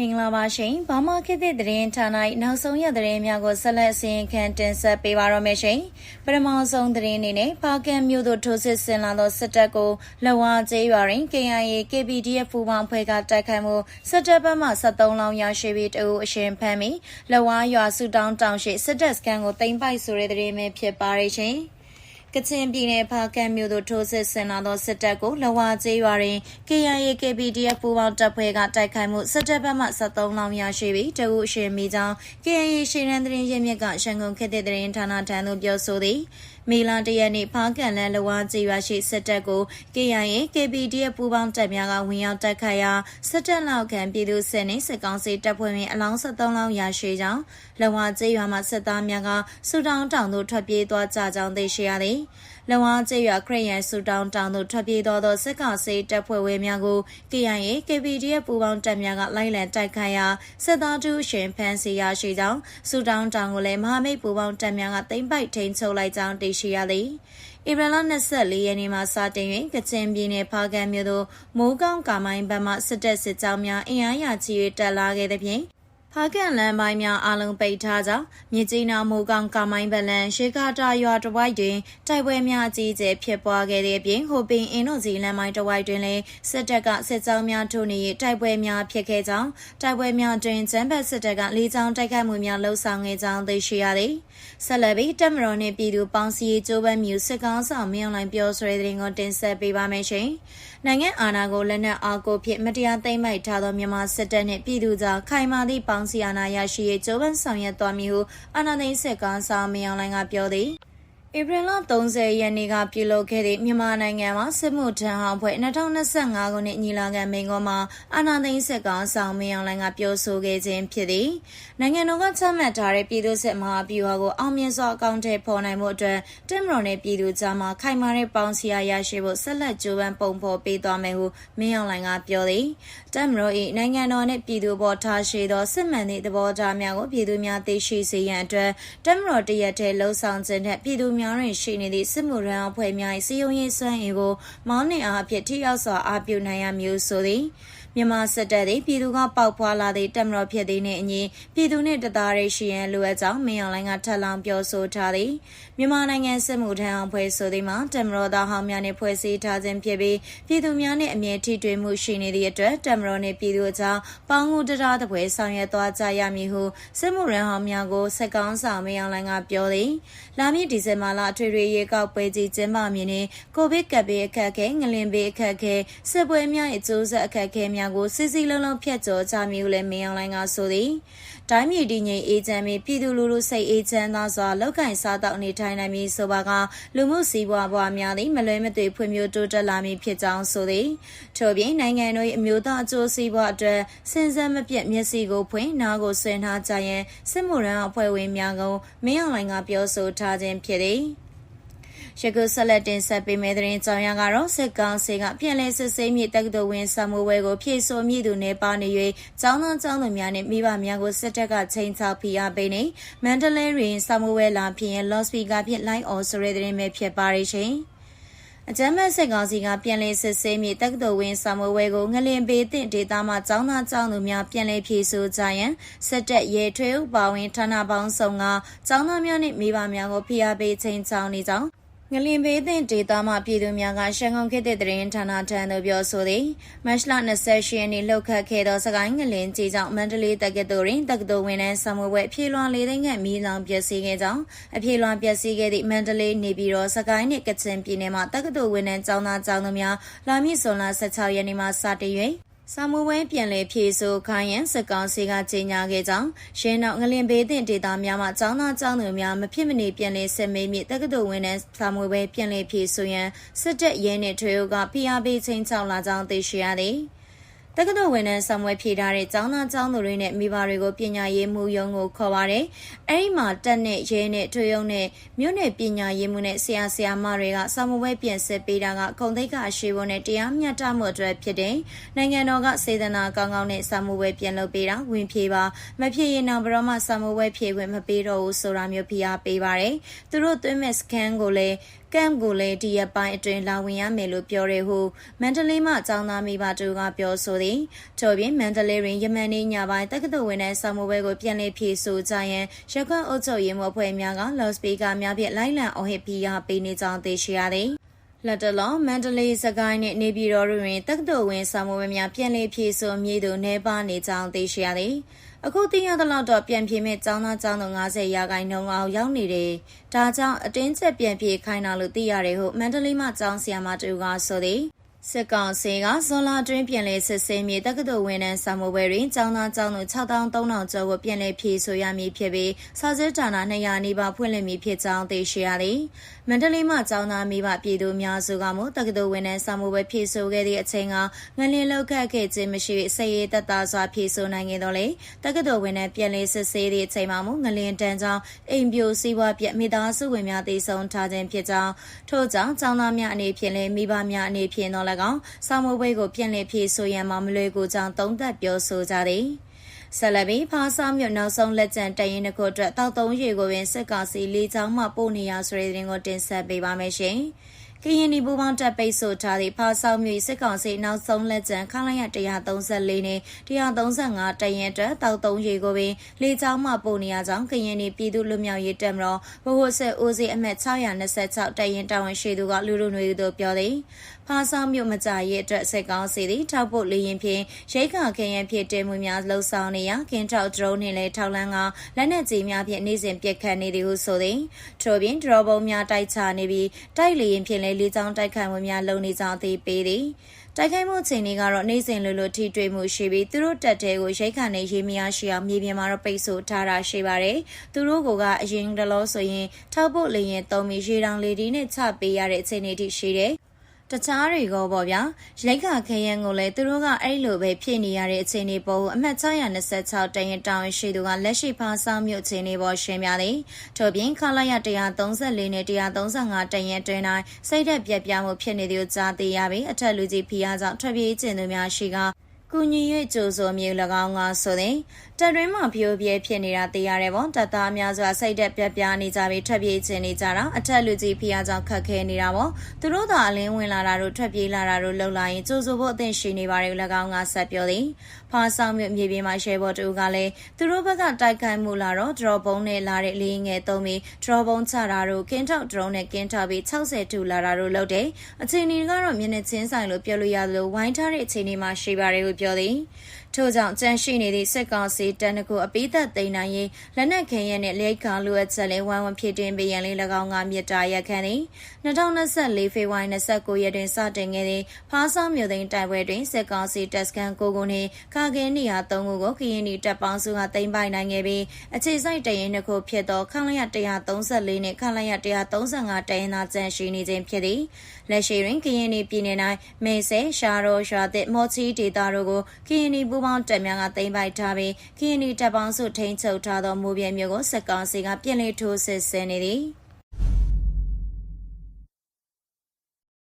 မင်္ဂလာပါရှင်။ဘာမခေတ်သစ်သတင်းဌာန၏နောက်ဆုံးရသတင်းများကိုဆက်လက်အစီရင်ခံတင်ဆက်ပေးပါရမယ်ရှင်။ပထမဆုံးသတင်းအနေနဲ့ပါကံမြို့သို့ထိုးစစ်ဆင်လာသောစစ်တပ်ကိုလဝါကျေးရွာတွင် KIA KPDF ပူးပေါင်းဖွဲ့ကတိုက်ခိုက်မှုစစ်တပ်ဘက်မှ73လောင်းရရှိပြီးတအူအရှင်ဖမ်းပြီးလဝါရွာစုတောင်းတောင်ရှိစစ်တပ်စခန်းကိုတင်ပိုက်ဆိုတဲ့သတင်းပဲဖြစ်ပါရရှင်။ ကချင်ပြည်နယ်ဖားကန့်မြို့သို့ထိုးစစ်ဆင်လာသောစစ်တပ်ကိုလဝါကျေးရွာတွင် KIA KPDF ပူးပေါင်းတပ်ဖွဲ့ကတိုက်ခိုက်မှုစစ်တပ်ဘက်မှ73လောင်းရရှိပြီးတအုပ်ရှင်မိကြောင်း KIA ရှေ့ရန်သတင်းရင်းမြစ်ကရှန်ကုန်ခေတ်သစ်သတင်းဌာနထံသို့ပြောဆိုသည် မေလတရက်နေ့ဖားကန်လန်လဝါကျေးရွာရှိစစ်တပ်ကို KIA KPDF ပူးပေါင်းတပ်များကဝင်ရောက်တိုက်ခိုက်ရာစစ်တပ်လောက်ခံပြည်သူစစ်နှင့်စစ်ကောင်စီတပ်ဖွဲ့ဝင်အလောင်း73လောင်းရရှိကြောင်းလဝါကျေးရွာမှစစ်သားများကစူတောင်းတောင်သို့ထွက်ပြေးသွားကြကြောင်းသိရှိရသည် လဝါကျေးရွာခရစ်ယာန်စူတောင်းတောင်သို့ထွက်ပြေးသောသောစစ်ကောင်စီတပ်ဖွဲ့ဝင်များကို KIA KPDF ပူးပေါင်းတပ်များကလိုက်လံတိုက်ခိုက်ရာစစ်သားတူရှင်ဖမ်းဆီးရရှိကြောင်းစူတောင်းတောင်ကိုလည်းမဟာမိတ်ပူးပေါင်းတပ်များကသိမ်းပိုက်ထိန်းချုပ်လိုက်ကြောင်းသိရှိရသည်ဧပြီလ24ရက်နေ့မှာစတင်၍ကချင်ပြည်နယ်ဖားကန့်မြို့သို့မိုးကောင်းကာမိုင်းဘက်မှစစ်တပ်စစ်ကြောင်းများအင်အားရာကြီး၍တက်လာခဲ့သဖြင့် ဖားကန်လမ်းပိုင်းများအလုံးပိတ်ထားကြောင်းမြစ်ကြီးနားမိုးကောင်းကာမိုင်းဘလန်ရှေကာတာရွာတဝိုက်တွင်တိုက်ပွဲများအကြီးအကျယ်ဖြစ်ပွားခဲ့တဲ့အပြင်ဟိုပင်အင်းတို့စီလမ်းပိုင်းတဝိုက်တွင်လည်းစစ်တပ်ကစစ်ကြောင်းများထိုးနေ၍တိုက်ပွဲများဖြစ်ခဲ့ကြောင်းတိုက်ပွဲများတွင်ကျန်းဘတ်စစ်တပ်ကလေးချောင်းတိုက်ခိုက်မှုများလှုံ့ဆော်ခဲ့ကြောင်းသိရှိရသည်ဆက်လက်ပြီးတက်မတော်နှင့်ပြည်သူပေါင်းစည်းရေးကြိုးပမ်းမှုစစ်ကောင်းဆောင်မင်းအောင်လှိုင်ပြောဆိုတဲ့တဲ့ရင်ကိုတင်ဆက်ပေးပါမယ်ရှင်။နိုင်ငံအာဏာကိုလက်နက်အားကိုဖြင့်မတရားသိမ်းပိုက်ထားသောမြန်မာစစ်တပ်နှင့်ပြည်သူကြားခိုင်မာသည့်ပေါင်းစည်းအာဏာရရှိရေးကြိုးပမ်းဆောင်ရွက်သွားမည်ဟုအာဏာသိမ်းစစ်ကောင်းဆောင်မင်းအောင်လှိုင်ကပြောသည်။ ဧပြီလ30ရက်နေ့ကပြုလုပ်ခဲ့သည့်မြန်မာနိုင်ငံမှာစစ်မှုထမ်းဟောင်းဖွဲ့2025ခုနှစ်ညီလာခံမိန့်ခွန်းမှာအာဏာသိမ်းစစ်ကောင်ဆောင်မင်းအောင်လှိုင်ကပြောဆိုခဲ့ခြင်းဖြစ်သည်နိုင်ငံတော်ကချမှတ်ထားတဲ့ပြည်သူ့စစ်မဟာဗျူဟာကိုအောင်မြင်စွာအကောင့်ထဲပေါ်နိုင်မှုအတွက်တက်မတော်နဲ့ပြည်သူကြားမှာခိုင်မာတဲ့ပေါင်းစည်းရရှိဖို့ဆက်လက်ကြိုးပမ်းပုံဖော်ပေးသွားမယ်ဟုမင်းအောင်လှိုင်ကပြောသည်တက်မတော်၏နိုင်ငံတော်နှင့်ပြည်သူပေါ်ထားရှိသောစစ်မှန်သည့်သဘောထားများကိုပြည်သူများသိရှိစေရန်အတွက်တက်မတော်တရက်တည်းလှုံ့ဆော်ခြင်းနဲ့ပြည်သူများတွင်ရှိနေသည့်စစ်မှုရန်အဖွဲ့များ၏စီယုံရေးစွမ်းအင်ကိုမောင်းနှင်အားဖြင့်ထိရောက်စွာအားပြုနိုင်ရမည်ဆိုသည် မြန်မာစစ်တပ်သည်ပြည်သူကပေါက်ဖွာလာသည့်တပ်မတော်ဖြစ်သည်နှင့်အညီပြည်သူနှင့်တသားရိရှိရန်လိုအပ်ကြောင်းမင်းအောင်လှိုင်ကထပ်လောင်းပြောဆိုထားသည်မြန်မာနိုင်ငံစစ်မှုထမ်းအောင်ဖွဲ့ဆိုသည်မှာတပ်မတော်သားဟောင်းများနှင့်ဖွဲ့စည်းထားခြင်းဖြစ်ပြီးပြည်သူများနှင့်အမြဲထိတွေ့မှုရှိနေသည့်အတွက်တပ်မတော်နှင့်ပြည်သူအကြားပေါင်းကူတရားသပွဲဆောင်ရွက်သွားကြရမည်ဟုစစ်မှုရန်ဟောင်းများကိုစက်ကောင်းဆောင်မင်းအောင်လှိုင်ကပြောသည်လာမည့်ဒီဇင်ဘာလအထွေထွေရေကောက်ပွဲကြီးကျင်းပမည်နှင့်ကိုဗစ်ကပ်ဘေးအခက်အခဲငလင်ဘေးအခက်အခဲစစ်ပွဲများအကျိုးဆက်အခက်အခဲများကိုစစ်စစ်လုံးလုံးဖျက်ကျော်ကြမည်ဟုလည်းမင်းအောင်လှိုင်ကဆိုသည်တိုင်းပြည်တည်ငြိမ်အေးချမ်းပြီးပြည်သူလူထုစိတ်အေးချမ်းသာစွာလောက်ကင်စားတောက်နေထိုင်နိုင်မည်ဆိုပါကလူမှုစီးပွားဘဝများသည်မလွဲမသွေဖွံ့ဖြိုးတိုးတက်လာမည်ဖြစ်ကြောင်းဆိုသည်ထို့ပြင်နိုင်ငံတို့၏အမျိုးသားအကျိုးစီးပွားအတွက်စဉ်ဆက်မပြတ်မျက်စိကိုဖွင့်နားကိုဆွဲထားကြရန်စစ်မှုရန်အဖွဲ့ဝင်များကမင်းအောင်လှိုင်ကပြောဆိုထားခြင်းဖြစ်သည် ရကုဆက်လက်တင်ဆက်ပေးမယ့်သတင်းကြောင်းရကတော့စစ်ကောင်စီကပြည်လဲစစ်ဆေးမြေတက္ကသိုလ်ဝင်စာမှုဝဲကိုဖြည့်ဆို့မြည်သူနေပါနေ၍ကျောင်းသားကျောင်းသူများနဲ့မိဘများကိုစစ်တပ်ကချိန်ချောက်ဖိအားပေးနေမန္တလေးတွင်စာမှုဝဲလာဖြစ်ရင်လော့စပီကာဖြင့် line on ဆိုတဲ့သတင်းပဲဖြစ်ပါရရှင်အကြမ်းဖက်စစ်ကောင်စီကပြန်လည်စစ်ဆေးမြေတက္ကသိုလ်ဝင်စာမဝဲကိုငလင်ပေတင့်ဒေသမှာចောင်းသားចောင်းသူများပြန်လည်ဖြည့်ဆို့ကြရန်စစ်တပ်ရဲထွေဥပါဝင်ဌာနပေါင်းစုံကចောင်းသားများနှင့်မိဘများကိုဖိအားပေးချိန်ချောင်းနေကြောင်း ငလင်ဘေးသင့်ဒေသမှပြည်သူများကရှန်ကုန်ခေတ်သစ်သတင်းဌာနထံသို့ပြောဆိုသည်မတ်လ28ရက်နေ့လှုပ်ခတ်ခဲ့သောစကိုင်းငလင်ကြီးကြောင့်မန္တလေးတက္ကသိုလ်တွင်တက္ကသိုလ်ဝင်နှန်းဆမှုဝဲအပြေလွန်လေးသိန်းခန့်မီးလောင်ပျက်စီးခဲ့ကြောင်းအပြေလွန်ပျက်စီးခဲ့သည့်မန္တလေးနေပြည်တော်စကိုင်းနှင့်ကချင်ပြည်နယ်မှတက္ကသိုလ်ဝင်နှန်းကျောင်းသားကျောင်းသူများလာမည့်ဇွန်လ16ရက်နေ့မှစတင်၍ စာမဝဲပြန်လည်ဖြေဆိုခိုင်းရန်စကောင်စီကကြေညာခဲ့ကြောင်းရှင်းနောက်ငလင်ဘေးတင်ဒေတာများမှចောင်းသားចောင်းသူများမဖြစ်မနေပြန်လည်ဆက်မေးမြတက္ကသိုလ်ဝင်တဲ့စာမဝဲပြန်လည်ဖြေဆိုရန်စစ်တပ်ရဲနှင့်ထွေအုပ်က PRB ချင်းချောင်းလာကြောင်းသိရှိရသည်။ တက္ကသိုလ်ဝန်ထမ်းဆောင်ွယ်ဖြေထားတဲ့ကျောင်းသားကျောင်းသူတွေနဲ့မိဘတွေကိုပညာရေးမှုရုံးကိုခေါ်ပါတယ်။အဲဒီမှာတက်နဲ့ရဲနဲ့ထွေရုံနဲ့မြို့နယ်ပညာရေးမှုနဲ့ဆရာဆရာမတွေကဆောင်မွဲပြင်ဆင်ပေးတာကခုံသိက္ခာရှိဖို့နဲ့တရားမျှတမှုအတွက်ဖြစ်တယ်။နိုင်ငံတော်ကစေတနာကောင်းကောင်းနဲ့ဆောင်မွဲပြင်လုပ်ပေးတာဝင်ဖြေပါမဖြေရင်တော့ဘရောမဆောင်မွဲဖြေခွင့်မပေးတော့ဘူးဆိုတာမျိုးဖိအားပေးပါတယ်။သူတို့သွင်းမဲ့စကန်ကိုလည်း ကမ်ကိုလည်းဒီရက်ပိုင်းအတွင်းလာဝင်ရမယ်လို့ပြောရဲဟုမန္တလေးမှចောင်းသားမိဘတို့ကပြောဆိုသည်ထို့ပြင်မန္တလေးတွင်ယမန်နေ့ညပိုင်းတက္ကသိုလ်ဝင်တဲ့ဆောင်းမပွဲကိုပြန်လည်ဖြည့်ဆိုကြရန်ရခွန်အုပ်ချုပ်ရေးမှအဖွဲ့များကလော့စပီကာများဖြင့်လိုက်လံအော်ဟစ်ပြီးရပေးနေကြောင်းသိရှိရသည် လက်တလောမန္တလေးစကိုင်းနှင့်နေပြည်တော်တွင်တက္ကသိုလ်ဝင်ဆောင်မွေးများပြန်လည်ဖြည့်ဆွမြေသူနှဲပါနေကြောင်းသိရှိရသည်။အခုသိရသလောက်တော့ပြန်ဖြည့်မဲ့ကျောင်းသားကျောင်းသူ90ရာခိုင်နှုန်းအောင်ရောက်နေတယ်။ဒါကြောင့်အတင်းချက်ပြန်ဖြည့်ခိုင်းတာလို့သိရတယ်ဟုမန္တလေးမှကျောင်းဆရာမတူကဆိုသည်။ စစ်ကောင်စီကဇွန်လအတွင်းပြန်လည်စစ်ဆေးမြေတက္ကသိုလ်ဝန်ထမ်းစာမိုးပွဲတွင်ကျောင်းသားကျောင်းသူ6300ကျော်ကိုပြန်လည်ဖြည့်ဆို့ရမည်ဖြစ်ပြီးစာစစ်ဌာန200နီးပါးဖွင့်လှစ်မည်ဖြစ်ကြောင်းသိရှိရသည်။မန္တလေးမှကျောင်းသားမိဘပြည်သူများစုကမှတက္ကသိုလ်ဝန်ထမ်းစာမိုးပွဲဖြည့်ဆို့ခဲ့သည့်အချိန်ကငလင်းလောက်ခတ်ခဲ့ခြင်းမရှိစည်ရည်တက်တာစွာဖြည့်ဆို့နိုင်ခဲ့တော့လေတက္ကသိုလ်ဝန်ထမ်းပြန်လည်စစ်ဆေးသည့်အချိန်မှာမူငလင်းတန်းကြောင်းအိမ်ပြိုစီးပွားပြမိသားစုဝင်များတည်ဆုံထားခြင်းဖြစ်ကြောင်းထို့ကြောင့်ကျောင်းသားများအနေဖြင့်လည်းမိဘများအနေဖြင့်တော့၎င်းစာမိုးပွဲကိုပြန်လည်ဖြည့်ဆို့ရန်မမလွေကိုကြောင့်သုံးသက်ပြောဆိုကြသည်ဆက်လက်ပြီးဖားဆောင်မြို့နောက်ဆုံးလက်ကျန်တရင်တစ်ခုအတွက်တောက်သုံးရေကိုပင်စစ်ကောင်စီလေးချောင်းမှပို့နေရဆိုတဲ့သတင်းကိုတင်ဆက်ပေးပါမယ်ရှင်။ကရင်ဒီပူပေါင်းတပ်ပိတ်ဆို့ထားသည့်ဖားဆောင်မြို့စစ်ကောင်စီနောက်ဆုံးလက်ကျန်ခလိုက်ရ134နဲ့135တရင်အတွက်တောက်သုံးရေကိုပင်လေကြောင်းမှပို့နေရကြောင်းကရင်ဒီပြည်သူလူမျိုးရေးတပ်မတော်ဗဟိုဆက်ဦးစီးအမှတ်626တရင်တာဝန်ရှိသူကလူလူနွေတို့ပြောသည် ဖားဆောင်မြို့မကြရဲ့အတွက်စစ်ကောင်စီသည်ထောက်ဖို့လေရင်ဖြင့်ရိတ်ခါခရင်ဖြစ်တဲမှုများလှုပ်ဆောင်နေရကင်းထောက်ဒရုန်းနှင့်လည်းထောက်လန်းကလက်နက်ကြီးများဖြင့်နေ့စဉ်ပစ်ခတ်နေသည်ဟုဆိုသည်ထို့ပြင်ဒရောဘုံများတိုက်ချနေပြီးတိုက်လေရင်ဖြင့်လည်းလေးချောင်းတိုက်ခိုက်မှုများလုပ်နေကြောင်းအသိပေးသည်တိုက်ခိုက်မှုချိန်တွေကတော့နေ့စဉ်လိုလိုထိတွေ့မှုရှိပြီးသူတို့တက်တဲ့ကိုရိတ်ခါနဲ့ရေးမရရှိအောင်မြေပြင်မှာတော့ပိတ်ဆို့ထားတာရှိပါတယ်။သူတို့ကအရင်တလောဆိုရင်ထောက်ဖို့လေရင်သုံးပြီးရေတောင်လေဒီနဲ့ချပေးရတဲ့အခြေအနေထိရှိတယ်။ တခြားတွေကိုပေါ့ဗျာရိတ်ခါခရန်ကိုလည်းသူတို့ကအဲ့လိုပဲဖြစ်နေရတဲ့အခြေအနေပေါ်အမှတ်626တရင်တောင်းရှိသူကလက်ရှိဖားဆောင်မြို့အခြေအနေပေါ်ရှင်းပြတယ်ထို့ပြင်ခလာရ134နဲ့135တရင်တွင်တိုင်းစိတ်သက်ပြက်ပြားမှုဖြစ်နေသည်ကိုကြားသိရပြီးအထက်လူကြီးဖီးအားကြောင့်ထွက်ပြေးခြင်းသူများရှိက ကူညီ၍ကြိုဆိုမြေ၎င်းကဆိုတဲ့တက်ရင်းမှာဖြိုးပြဲဖြစ်နေတာသိရတယ်ပေါ့တက်သားများစွာစိတ်သက်ပြက်ပြားနေကြပြီးထွက်ပြေးခြင်းနေကြတာအထက်လူကြီးဖီးအားကြောင့်ခက်ခဲနေတာပေါ့သူတို့သာအလင်းဝင်လာတာတို့ထွက်ပြေးလာတာတို့လှုပ်လာရင်ကြိုဆိုဖို့အသင့်ရှိနေပါတယ်၎င်းကဆက်ပြောသည်ဖားဆောင်မြို့မြေပြင်မှာရှဲဘော်တူကလည်းသူတို့ဘက်ကတိုက်ခိုက်မှုလာတော့ဒရောဘုံနဲ့လာတဲ့လေးငယ်သုံးပြီးဒရောဘုံချတာတို့ကင်းထောက်ဒရုန်းနဲ့ကင်းထောက်ပြီး60တူလာတာတို့လုပ်တယ်အခြေအနေကတော့မျက်နှာချင်းဆိုင်လို့ပြောလို့ရသလိုဝိုင်းထားတဲ့အခြေအနေမှာရှိပါတယ်လို့ပြောသည် ထို့ကြောင့်ကြန့်ရှိနေသည့်စစ်ကောင်စီတန်တကူအပိသက်သိမ်းနိုင်ရေးလက်နက်ခဲရဲနှင့်လက်ကာလိုအပ်ချက်လေးဝိုင်းဝန်းဖြစ်တင်ပေးရန်လေး၎င်းကမြစ်တာရက်ခံသည်2024ဖေဖော်ဝါရီ29ရက်တွင်စတင်ခဲ့သည့်ဖားဆောင်မြို့သိမ်းတိုက်ပွဲတွင်စစ်ကောင်စီတပ်စခန်းကိုကိုနှင့်ကာကင်းနေရာ3ခုကိုကရင်နီတပ်ပေါင်းစုကသိမ်းပိုက်နိုင်ခဲ့ပြီးအခြေစိုက်တရင်တစ်ခုဖြစ်သောခန့်လျ134နှင့်ခန့်လျ135တရင်သာကျန်ရှိနေခြင်းဖြစ်သည်လက်ရှိတွင်ကရင်နီပြည်နယ်၌မေဆဲရှာရောရွာသည့်မော်ချီဒေတာတို့ကိုကရင်နီပူးပေါင်းတပ်များကသိမ်းပိုက်ထားပြီးကရင်နီတပ်ပေါင်းစုထိန်းချုပ်ထားသောမူပြဲမျိုးကိုစစ်ကောင်စီကပြည်လည်ထိုးစစ်ဆင်နေသည်။